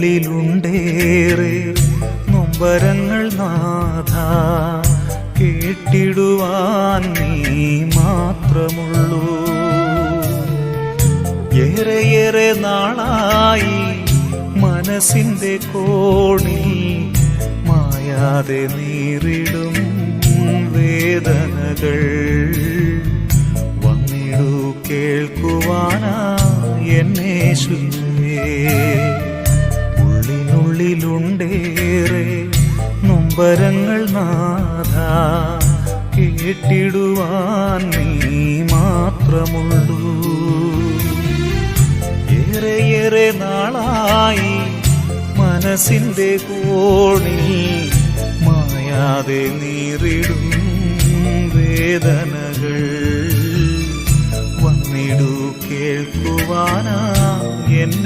ഉള്ളിനുള്ളിലുണ്ടേറെ നൊമ്പരങ്ങൾ നാഥ കേട്ടിടുവാൻ നീ മാത്രമുള്ളൂ. ഏറെ നാളായി മനസ്സിന്റെ കോണിൽ മായാതെ നീറിടും വേദനകൾ. വന്നിടു കേൾക്കുവാനാ എന്നേശുവേ ഉള്ളിനുള്ളിലുണ്ടേറെ നൊമ്പരങ്ങൾ നാഥ കേട്ടിടുവാൻ നീ മാത്രമുള്ളൂ. ഏറെയേറെ നാളായി മനസ്സിന്റെ കോണി മായാതെ നീറിടും വേദനകൾ. വന്നിടു കേൾക്കുവാനാ എന്നെ